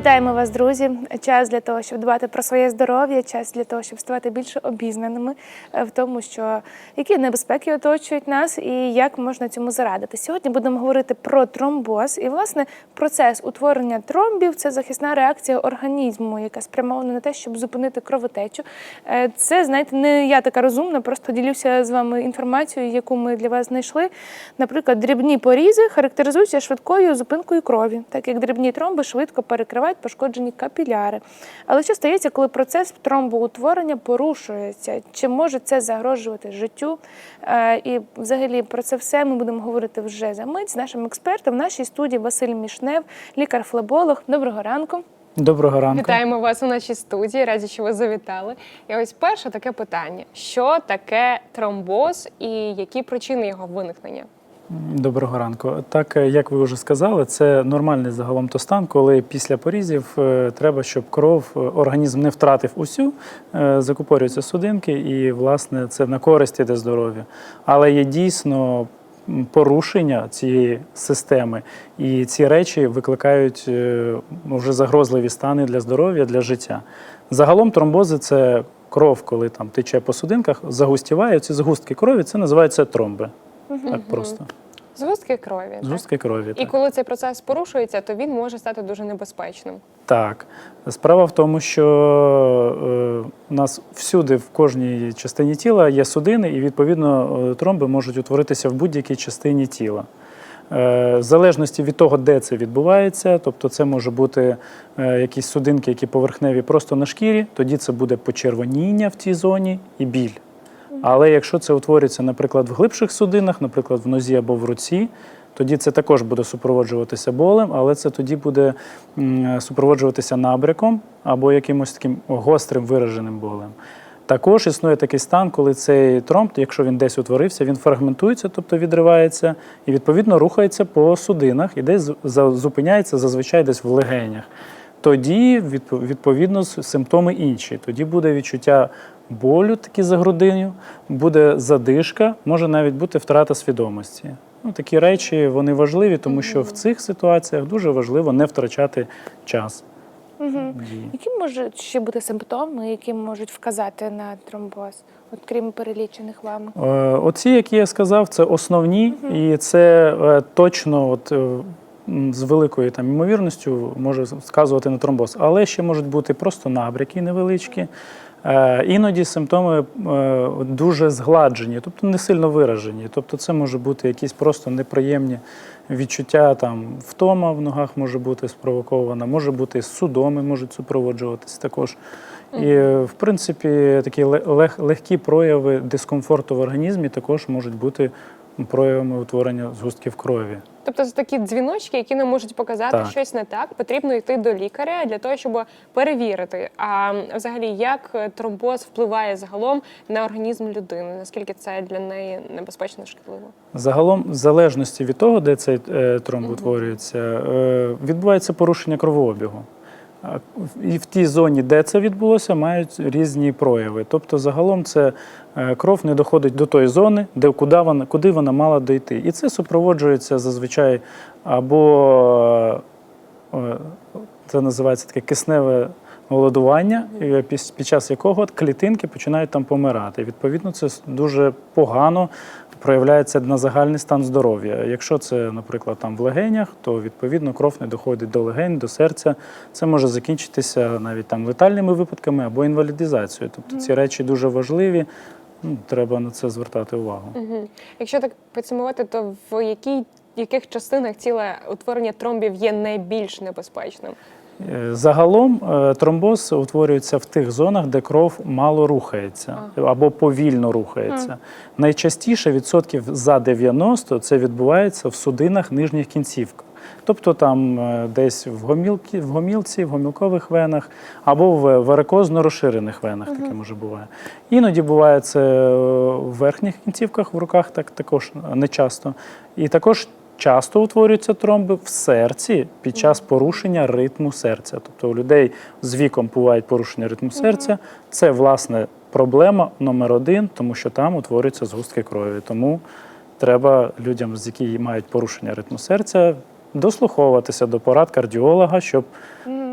Вітаємо вас, друзі! Час для того, щоб дбати про своє здоров'я, час для того, щоб ставати більше обізнаними е, в тому, що які небезпеки оточують нас і як можна цьому зарадити. Сьогодні будемо говорити про тромбоз. І, власне, процес утворення тромбів це захисна реакція організму, яка спрямована на те, щоб зупинити кровотечу. Е, Це, знаєте, не я така розумна, просто ділюся з вами інформацією, яку ми для вас знайшли. Наприклад, дрібні порізи характеризуються швидкою зупинкою крові, так як дрібні тромби швидко перекривають пошкоджені капіляри. Але що стається, коли процес тромбоутворення порушується? Чи може це загрожувати життю? Е, І взагалі про це все ми будемо говорити вже за мить з нашим експертом в нашій студії Василь Мішнев, лікар-флеболог. Доброго ранку. Доброго ранку. Вітаємо вас у нашій студії. Раді, що ви завітали. І ось перше таке питання: що таке тромбоз і які причини його виникнення? Доброго ранку. Так, е, як ви вже сказали, це нормальний загалом то стан, коли після порізів е, треба, щоб кров е, організм не втратив усю, закупорюються судинки, і власне це на користь іде здоров'ю. Але є дійсно порушення цієї системи, і ці речі викликають вже загрозливі стани для здоров'я, для життя. Загалом тромбози це кров, коли там тече по судинках, загустіває. Ці згустки крові це називаються тромби. Так просто. Згустки крові. так? Згустки крові. І Так. коли цей процес порушується, то він може стати дуже небезпечним. так. Справа в тому, що е, у нас всюди, в кожній частині тіла є судини, і відповідно е, тромби можуть утворитися в будь-якій частині тіла. Е, В залежності від того, де це відбувається, тобто це може бути е, якісь судинки, які поверхневі просто на шкірі, тоді це буде почервоніння в цій зоні і біль. Але якщо це утворюється, наприклад, в глибших судинах, наприклад, в нозі або в руці, тоді це також буде супроводжуватися болем, але це тоді буде супроводжуватися набряком або якимось таким гострим вираженим болем. Також існує такий стан, коли цей тромб, якщо він десь утворився, він фрагментується, тобто відривається, і відповідно рухається по судинах і десь зупиняється зазвичай десь в легенях. Тоді відповідно симптоми інші. Тоді буде відчуття болю такі за грудиню, буде задишка, може навіть бути втрата свідомості. Ну, такі речі вони важливі, тому що в цих ситуаціях дуже важливо не втрачати час. дії. Які можуть ще бути симптоми, які можуть вказати на тромбоз, от крім перелічених вами? Е, Оці, які я сказав, це основні, і це е, точно от, е, з великою там, ймовірністю може сказувати на тромбоз. Але ще можуть бути просто набряки невеличкі. Е, Іноді симптоми е, дуже згладжені, тобто не сильно виражені. Тобто це може бути якісь просто неприємні відчуття, там втома в ногах може бути спровокована, може бути судоми можуть супроводжуватись також. І, в принципі, такі лег- легкі прояви дискомфорту в організмі також можуть бути проявами утворення згустків крові. Тобто це такі дзвіночки, які нам можуть показати Так. щось не так. Потрібно йти до лікаря для того, щоб перевірити. А взагалі, як тромбоз впливає загалом на організм людини? Наскільки це для неї небезпечно шкідливо? Загалом, в залежності від того, де цей е, тромб утворюється, е, відбувається порушення кровообігу. І в тій зоні, де це відбулося, мають різні прояви. Тобто, загалом, це е, кров не доходить до тої зони, де куди вона, куди вона мала дойти. І це супроводжується зазвичай або е, е, це називається таке кисневе голодування, під час якого клітинки починають там помирати. Відповідно, це дуже погано проявляється на загальний стан здоров'я. Якщо це, наприклад, там в легенях, то відповідно кров не доходить до легень, до серця. Це може закінчитися навіть там летальними випадками або інвалідизацією. Тобто ці речі дуже важливі. Ну, треба на це звертати увагу. Угу. Якщо так підсумувати, то в якій яких частинах тіла утворення тромбів є найбільш небезпечним? Е, Загалом е, тромбоз утворюється в тих зонах, де кров мало рухається або повільно рухається. Найчастіше відсотків за 90 це відбувається в судинах нижніх кінцівок. Тобто там е, десь в гомілці, в гомілці, в гомілкових венах або в варикозно розширених венах таке може буває. Іноді буває це в верхніх кінцівках в руках, так також не часто. І також часто утворюються тромби в серці під час порушення ритму серця. Тобто у людей з віком бувають порушення ритму серця. Це власне проблема номер один, тому що там утворюються згустки крові. Тому треба людям, з які мають порушення ритму серця, дослуховуватися до порад кардіолога, щоб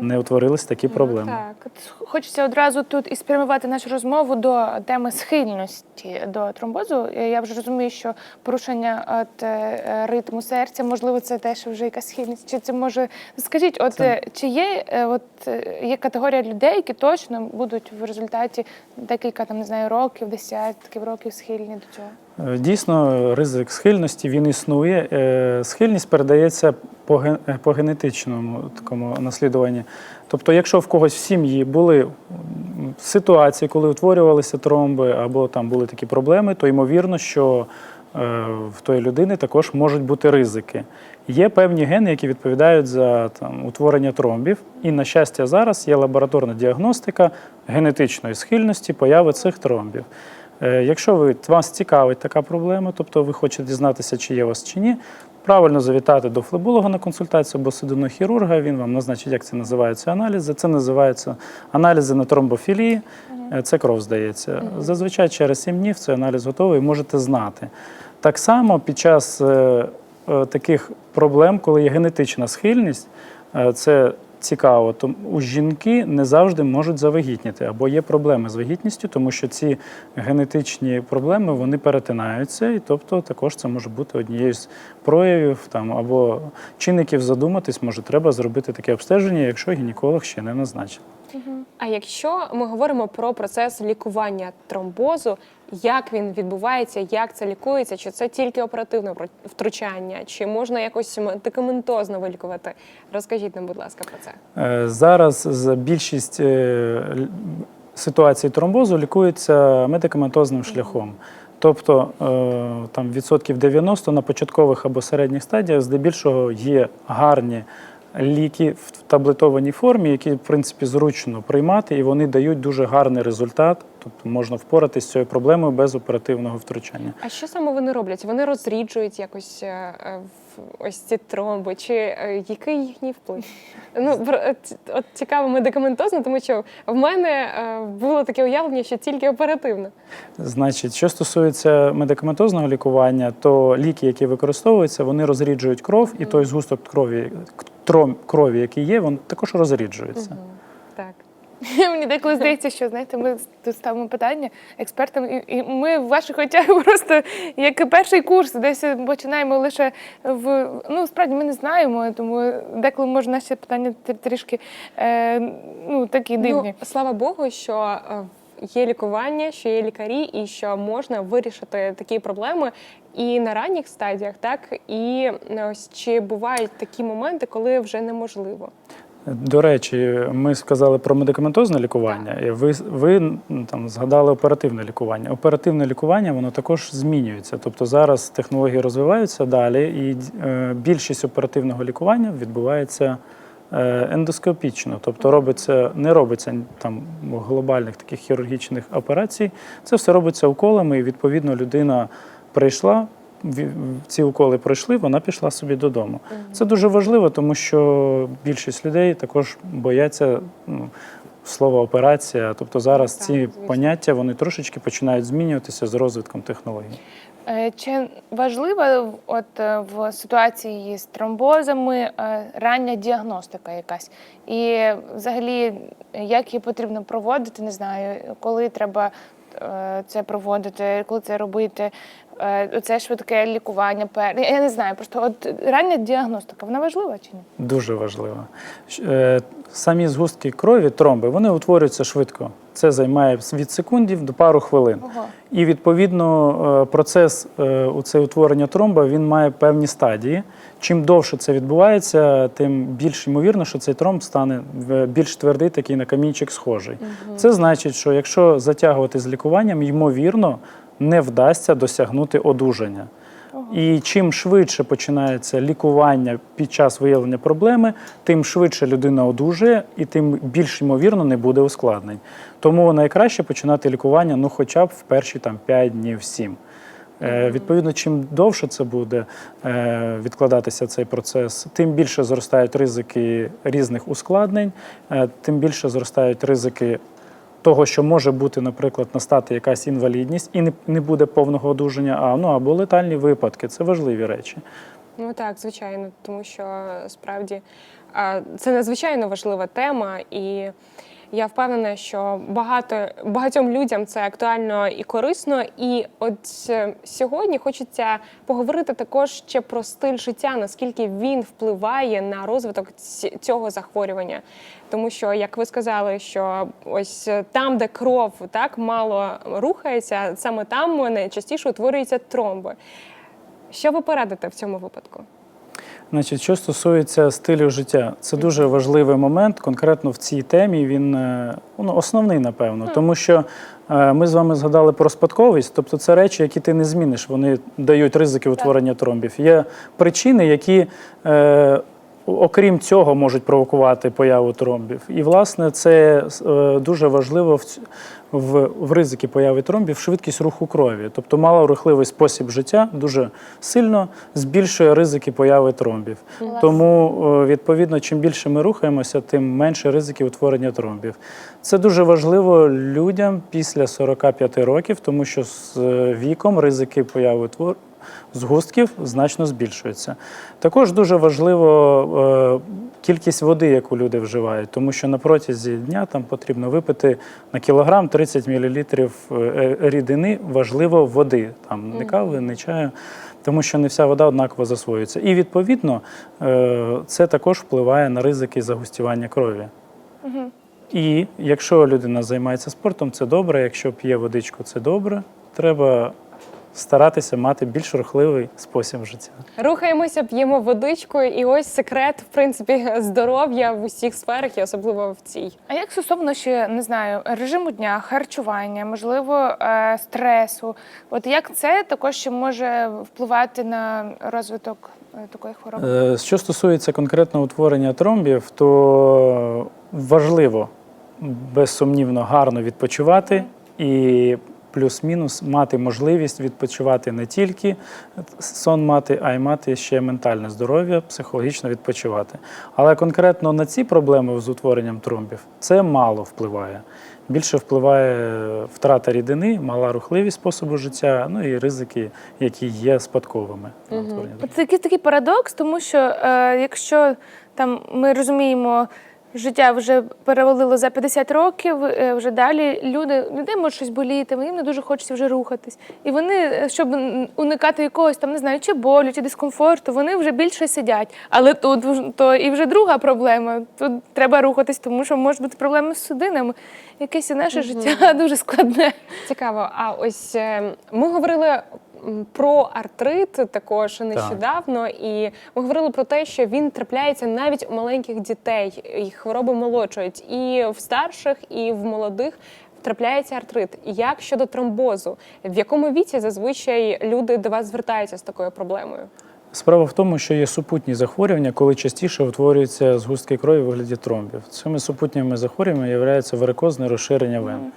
не утворились такі проблеми. Так. От Хочеться одразу тут і спрямувати нашу розмову до теми схильності до тромбозу. Е, Я вже розумію, що порушення от, е, ритму серця, можливо, це теж вже якась схильність. Чи це може скажіть, от Це- е, чи є е, от е, є категорія людей, які точно будуть в результаті декілька там не знаю років, десятків років схильні до цього? Е, Дійсно, ризик схильності він існує. Е, Схильність передається по, е, генетичному такому наслідуванні. Тобто, якщо в когось в сім'ї були ситуації, коли утворювалися тромби або там були такі проблеми, то ймовірно, що в тої людини також можуть бути ризики. Є певні гени, які відповідають за там, утворення тромбів, і, на щастя, зараз є лабораторна діагностика генетичної схильності появи цих тромбів. Е, Якщо ви, вас цікавить така проблема, тобто ви хочете дізнатися, чи є у вас чи ні, правильно завітати до флеболога на консультацію або судинохірурга, він вам назначить, як це називаються аналізи. Це називаються аналізи на тромбофілії, Е, це кров здається. Зазвичай через 7 днів цей аналіз готовий, можете знати. Так само під час е, таких проблем, коли є генетична схильність, це цікаво, то у жінки не завжди можуть завагітніти або є проблеми з вагітністю, тому що ці генетичні проблеми вони перетинаються, і тобто також це може бути однією з проявів там або чинників задуматись, може треба зробити таке обстеження, якщо гінеколог ще не назначив. А якщо ми говоримо про процес лікування тромбозу, як він відбувається, як це лікується, чи це тільки оперативне втручання, чи можна якось медикаментозно вилікувати? Розкажіть нам, будь ласка, про це. Е, Зараз за більшість е, ситуацій тромбозу лікується медикаментозним шляхом. Тобто е, там відсотків 90 на початкових або середніх стадіях здебільшого є гарні ліки в таблетованій формі, які в принципі зручно приймати, і вони дають дуже гарний результат. Тобто можна впоратися з цією проблемою без оперативного втручання. А що саме вони роблять? Вони розріджують якось е, е, в- ось ці тромби, чи е, який їхній вплив? Ну от, цікаво медикаментозно, тому що в мене було таке уявлення, що тільки оперативно. Значить, що стосується медикаментозного лікування, то ліки, які використовуються, вони розріджують кров, і той згусток крові, крові, який є, він також розріджується. Так. Мені деколи здається, що знаєте, ми тут ставимо питання експертам, і, і ми в ваших очах просто як перший курс, десь починаємо лише в ну справді ми не знаємо, тому деколи може наші питання трішки е, ну такі дивні. Ну, слава Богу, що е, є лікування, що є лікарі, і що можна вирішити такі проблеми і на ранніх стадіях, так і е, ось чи бувають такі моменти, коли вже неможливо. До речі, ми сказали про медикаментозне лікування. і Ви, ви там згадали оперативне лікування. Оперативне лікування воно також змінюється. Тобто зараз технології розвиваються далі, і е, більшість оперативного лікування відбувається ендоскопічно, тобто робиться, не робиться там глобальних таких хірургічних операцій. Це все робиться уколами, і відповідно людина прийшла. Ці уколи пройшли, вона пішла собі додому. Це дуже важливо, тому що більшість людей також бояться ну, слова операція. Тобто зараз ці поняття вони трошечки починають змінюватися з розвитком технологій. Е, Чи важлива от е, в ситуації з тромбозами е, рання діагностика якась? І взагалі, як її потрібно проводити, не знаю, коли треба е, це проводити, коли це робити? Е, Оце швидке лікування. Я не знаю, просто от рання діагностика, вона важлива чи ні? Дуже важливо. Щ- е, Самі згустки крові, тромби, вони утворюються швидко. Це займає від секундів до пару хвилин. Ого. І відповідно е, процес у це утворення тромба він має певні стадії. Чим довше це відбувається, тим більш ймовірно, що цей тромб стане більш твердий, такий на камінчик схожий. Це значить, що якщо затягувати з лікуванням, ймовірно, не вдасться досягнути одужання. І чим швидше починається лікування під час виявлення проблеми, тим швидше людина одужує і тим більш ймовірно не буде ускладнень. Тому найкраще починати лікування ну, хоча б в перші там, 5 днів 7. Е, відповідно, чим довше це буде е, відкладатися цей процес, тим більше зростають ризики різних ускладнень, е, тим більше зростають ризики того, що може бути, наприклад, настати якась інвалідність і не, не буде повного одужання, а ну або летальні випадки. Це важливі речі. Ну так, звичайно, тому що справді це надзвичайно важлива тема, і я впевнена, що багато багатьом людям це актуально і корисно. І от е, сьогодні хочеться поговорити також ще про стиль життя, наскільки він впливає на розвиток цього захворювання. Тому що, як ви сказали, що ось е, там, де кров так мало рухається, саме там найчастіше утворюються тромби. Що ви порадите в цьому випадку? Значить, що стосується стилю життя, це дуже важливий момент. Конкретно в цій темі він е, ну, основний, напевно, тому що е, ми з вами згадали про спадковість, тобто це речі, які ти не зміниш, вони дають ризики утворення тромбів. Є причини, які. Окрім цього, можуть провокувати появу тромбів. І, власне, це е, дуже важливо в, в, в ризики появи тромбів швидкість руху крові. Тобто малорухливий спосіб життя дуже сильно збільшує ризики появи тромбів. Тому, е, відповідно, чим більше ми рухаємося, тим менше ризики утворення тромбів. Це дуже важливо людям після 45 років, тому що з е, віком ризики появи твор згустків значно збільшується. Також дуже важливо е, кількість води, яку люди вживають, тому що на протязі дня там потрібно випити на кілограм 30 мл е, рідини, важливо води, там не кави, не чаю. Тому що не вся вода однаково засвоюється. І відповідно е, це також впливає на ризики загустівання крові. І якщо людина займається спортом, це добре. Якщо п'є водичку, це добре. Треба старатися мати більш рухливий спосіб життя. Рухаємося, п'ємо водичку, і ось секрет, в принципі, здоров'я в усіх сферах, і особливо в цій. А як стосовно ще не знаю режиму дня, харчування, можливо, е, стресу? От як це також ще може впливати на розвиток е, такої хвороби? Е, Що стосується конкретно утворення тромбів, то важливо безсумнівно гарно відпочивати і плюс-мінус мати можливість відпочивати не тільки сон мати, а й мати ще ментальне здоров'я, психологічно відпочивати. Але конкретно на ці проблеми з утворенням тромбів це мало впливає. Більше впливає втрата рідини, мала рухливість способу життя, ну і ризики, які є спадковими. тромбів. Це якийсь такий парадокс, тому що е, якщо там ми розуміємо, життя вже перевалило за 50 років, е, вже далі люди людей може щось боліти, їм не дуже хочеться вже рухатись. І вони, е, щоб уникати якогось там, не знаю, чи болю, чи дискомфорту, вони вже більше сидять. Але тут то і вже друга проблема. Тут треба рухатись, тому що можуть бути проблеми з судинами. Якесь і наше життя дуже складне. Цікаво. А ось е, ми говорили. Про артрит також нещодавно, і ми говорили про те, що він трапляється навіть у маленьких дітей, і хвороби молодшують і в старших, і в молодих трапляється артрит. Як щодо тромбозу, в якому віці зазвичай люди до вас звертаються з такою проблемою? Справа в тому, що є супутні захворювання, коли частіше утворюються згустки крові в вигляді тромбів. Цими супутніми захворюваннями є варикозне розширення вен.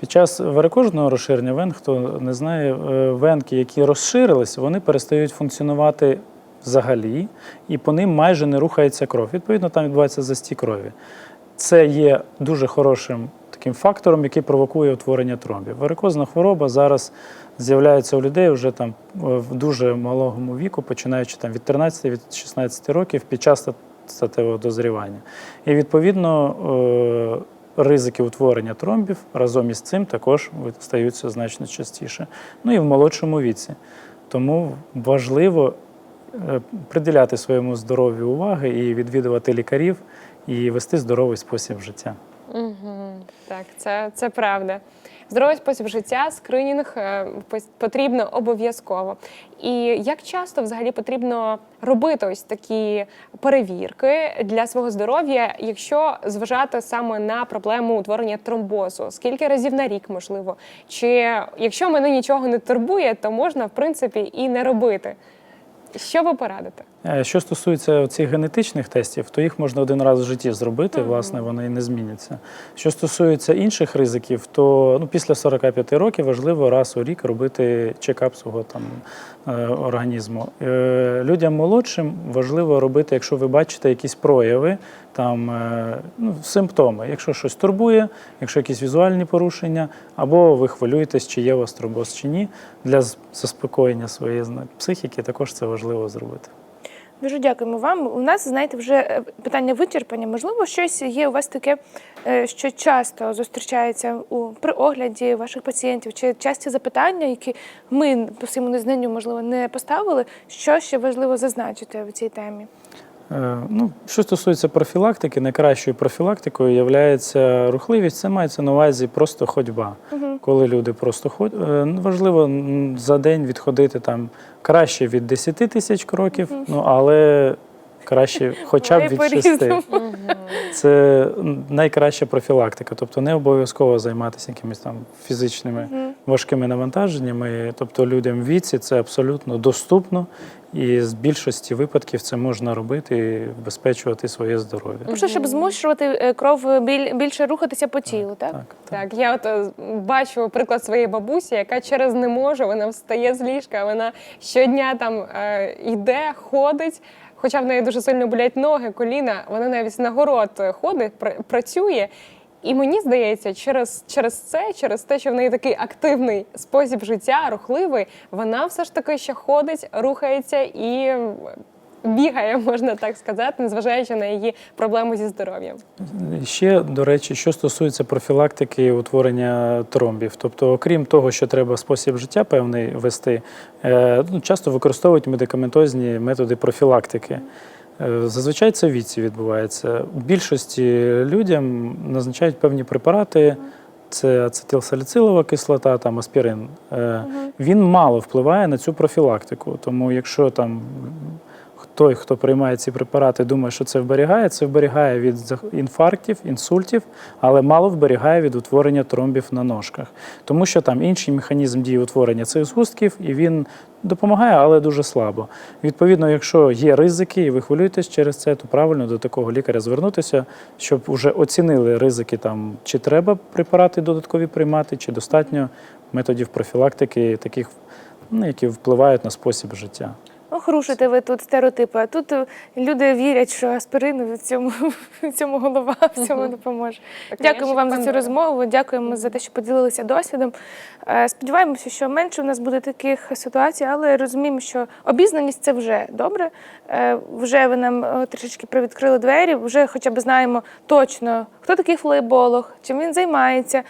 Під час варикозного розширення вен, хто не знає, е, венки, які розширились, вони перестають функціонувати взагалі, і по ним майже не рухається кров. Відповідно, там відбувається застій крові. Це є дуже хорошим таким фактором, який провокує утворення тромбів. Варикозна хвороба зараз з'являється у людей вже там е, в дуже малому віку, починаючи там від 13 від 16 років під час статевого дозрівання. І відповідно е, ризики утворення тромбів разом із цим також стаються значно частіше. Ну і в молодшому віці. Тому важливо е, приділяти своєму здоров'ю уваги і відвідувати лікарів і вести здоровий спосіб життя. Угу, так, це, це правда. Здоровий спосіб життя, скринінг е, потрібно обов'язково. І як часто взагалі потрібно робити ось такі перевірки для свого здоров'я, якщо зважати саме на проблему утворення тромбозу? Скільки разів на рік можливо? Чи якщо мене нічого не турбує, то можна в принципі і не робити? Що ви порадите? Е, Що стосується цих генетичних тестів, то їх можна один раз в житті зробити, власне, вони і не зміняться. Що стосується інших ризиків, то ну, після 45 років важливо раз у рік робити чекап свого там е, організму. Е, Людям молодшим важливо робити, якщо ви бачите якісь прояви, там ну, симптоми, якщо щось турбує, якщо якісь візуальні порушення, або ви хвилюєтесь, чи є у вас тромбоз чи ні. Для заспокоєння своєї психіки також це важливо зробити. Дуже дякуємо вам. У нас, знаєте, вже е, питання вичерпання. Можливо, щось є у вас таке, е, що часто зустрічається у при огляді ваших пацієнтів, чи часті запитання, які ми по своєму незнанню, можливо, не поставили. Що ще важливо зазначити в цій темі? Е, Ну, що стосується профілактики, найкращою профілактикою є рухливість. Це мається на увазі просто ходьба. Коли люди просто ходять, важливо за день відходити там краще від 10 тисяч кроків, ну але краще хоча б від 6. по-різному. Це найкраща профілактика, тобто не обов'язково займатися якимись там фізичними важкими навантаженнями. Тобто людям в віці це абсолютно доступно, і з більшості випадків це можна робити і своє здоров'я. Просто щоб змушувати е, кров біль- більше рухатися по тілу, так? Так, Так, я от е, бачу приклад своєї бабусі, яка через не може, вона встає з ліжка, вона щодня там е, йде, ходить. Хоча в неї дуже сильно болять ноги, коліна, вона навіть на город ходить, пр- працює. І мені здається, через, через це, через те, що в неї такий активний спосіб життя, рухливий, вона все ж таки ще ходить, рухається і бігає, можна так сказати, незважаючи на її проблему зі здоров'ям. Ще, до речі, що стосується профілактики утворення тромбів. Тобто, окрім того, що треба спосіб життя певний вести, е, ну, часто використовують медикаментозні методи профілактики. Е, Зазвичай це в віці відбувається. У більшості людям назначають певні препарати. Це ацетилсаліцилова кислота, там аспірин. Е, Він мало впливає на цю профілактику. Тому, якщо там той, хто приймає ці препарати, думає, що це вберігає, це вберігає від інфарктів, інсультів, але мало вберігає від утворення тромбів на ножках. Тому що там інший механізм дії утворення цих згустків, і він допомагає, але дуже слабо. Відповідно, якщо є ризики, і ви хвилюєтесь через це, то правильно до такого лікаря звернутися, щоб вже оцінили ризики, там, чи треба препарати додаткові приймати, чи достатньо методів профілактики, таких, ну, які впливають на спосіб життя. Ох, рушите ви тут стереотипи. А тут е, люди вірять, що аспирин в цьому, в цьому голова в цьому допоможе. Так, Дякуємо вам за цю розмову. Дякуємо за те, що поділилися досвідом. Е, Сподіваємося, що менше у нас буде таких ситуацій, але розуміємо, що обізнаність це вже добре. Е, Вже ви нам трішечки привідкрили двері, вже хоча б знаємо точно, хто такий флейболог, чим він займається,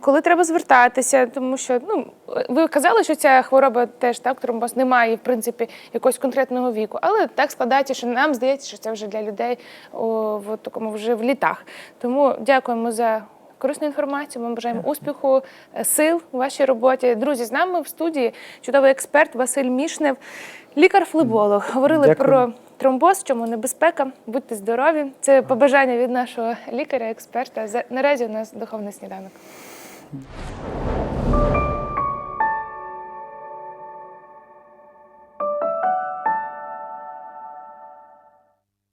коли треба звертатися, тому що ну ви казали, що ця хвороба теж так, тромбоз немає, в принципі, якогось конкретного віку. Але так складається, що нам здається, що це вже для людей о, в такому вже в літах. Тому дякуємо за. Корисну інформацію, ми бажаємо успіху, е, сил у вашій роботі. Друзі, з нами в студії чудовий експерт Василь Мішнев, лікар-флеболог. Говорили Дякую. про тромбоз, чому небезпека. Будьте здорові. Це побажання від нашого лікаря, експерта. За- Наразі у нас духовний сніданок.